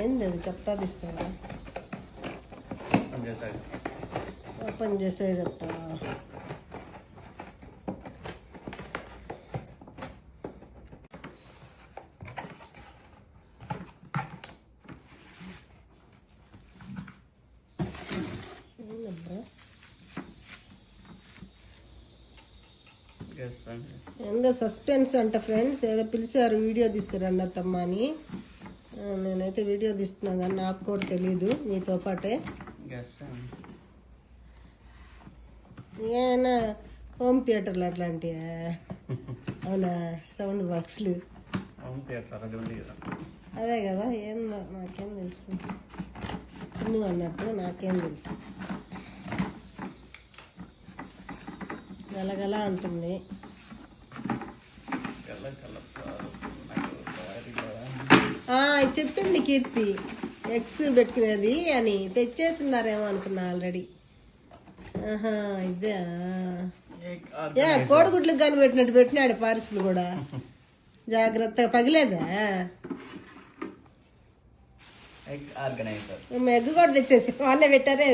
ఏంది అది చెప్తా తీస్తారా? ఓపెన్ చేసే చెప్తా. ఏందో సస్పెన్స్ అంట ఫ్రెండ్స్ ఏదో పిలిచారు వీడియో తీస్తారన్న తమ్మ అని. నేనైతే వీడియో తీస్తున్నా కానీ నాకు కూడా తెలీదు మీతో పాటే. ఏమైనా హోమ్ థియేటర్లు అట్లాంటివా అవునా? సౌండ్ బాక్స్లు హోమ్ థియేటర్ అది కదా. ఏందో నాకేం తెలుసు. చిన్న అన్నట్టు నాకేం తెలుసు. గలగల అంటుంది. చెప్పింది కీర్తి. ఎక్స్ పెట్టుకునేది అని. తెచ్చేస్తున్నారేమో అనుకున్నా ఆల్రెడీ ఆహా ఇదే ఏ కోడిగుడ్లకు కానీ పెట్టినట్టు పెట్టినాడు పార్సిల్ కూడా. జాగ్రత్తగా పగిలేదా? ఎగ్ కూడా తెచ్చేసి. వాళ్ళే పెట్టారే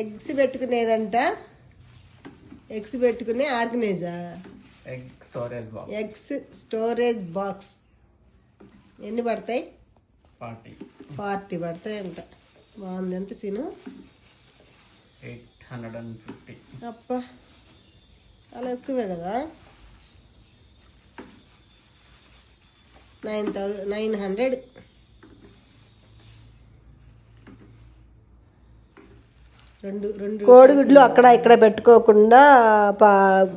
ఎగ్స్ పెట్టుకునేదంట. ఎగ్స్ పెట్టుకునే organiser egg storage box eggs storage box ఎన్ని పడతాయి? ఫార్టీ ఫార్టీ పడతాయి అంట. బాగుంది. ఎంత scene? Eight hundred and fifty. అప్ప అలా ఎక్కువే కదా? Nine thousand nine hundred. కోడిగుడ్లు అక్కడ ఇక్కడ పెట్టుకోకుండా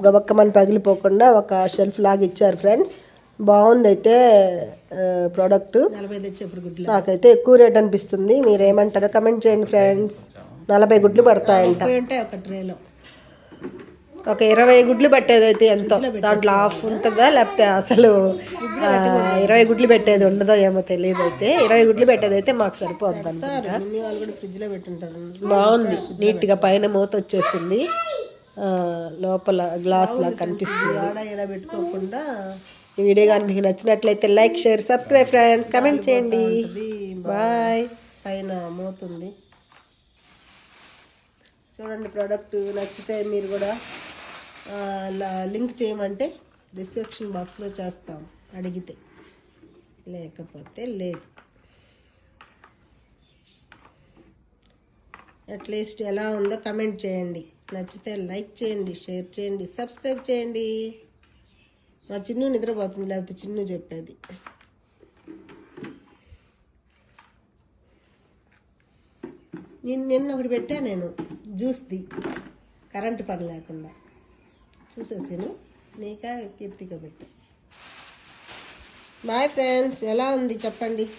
గబక్కమని పగిలిపోకుండా ఒక షెల్ఫ్ లాగా ఇచ్చారు ఫ్రెండ్స్. బాగుంది అయితే ప్రోడక్ట్. నాకైతే ఎక్కువ రేట్ అనిపిస్తుంది. మీరు ఏమంటారో కమెంట్ చేయండి ఫ్రెండ్స్. నలభై గుడ్లు పడతాయంట. ఉంటాయి ఒక ట్రేలో. ఒక ఇరవై గుడ్లు పెట్టేది అయితే ఎంతో. దాంట్లో హాఫ్ ఉంటుందా? లేకపోతే అసలు ఇరవై గుడ్లు పెట్టేది ఉండదో ఏమో తెలియదు అయితే. ఇరవై గుడ్లు పెట్టేది అయితే మాకు సరిపోద్ది అనుకుంటా బాగుంది. నీట్గా పైన మూత వచ్చేసింది. లోపల గ్లాస్ లా కనిపిస్తుంది. పెట్టుకోకుండా ఈ వీడియో కానీ మీకు నచ్చినట్లయితే like share subscribe friends. Comment చేయండి. బాయ్. పైన మూతుంది చూడండి ప్రోడక్ట్ నచ్చితే మీరు కూడా లింక్ చేయమంటే డిస్క్రిప్షన్ బాక్స్లో చేస్తాం. అడిగితే లేకపోతే లేదు. అట్లీస్ట్ ఎలా ఉందో కమెంట్ చేయండి. నచ్చితే లైక్ చేయండి షేర్ చేయండి సబ్స్క్రైబ్ చేయండి. మా చిన్ను నిద్రపోతుంది లేకపోతే చిన్ను చెప్పేది. నేను నిన్న ఒకటి పెట్టా నేను జ్యూస్ది. కరెంటు పని లేకుండా. చూసేసాను. నీకా కీర్తిక పెట్టా. బాయ్ ఫ్రెండ్స్ ఎలా ఉంది? చెప్పండి.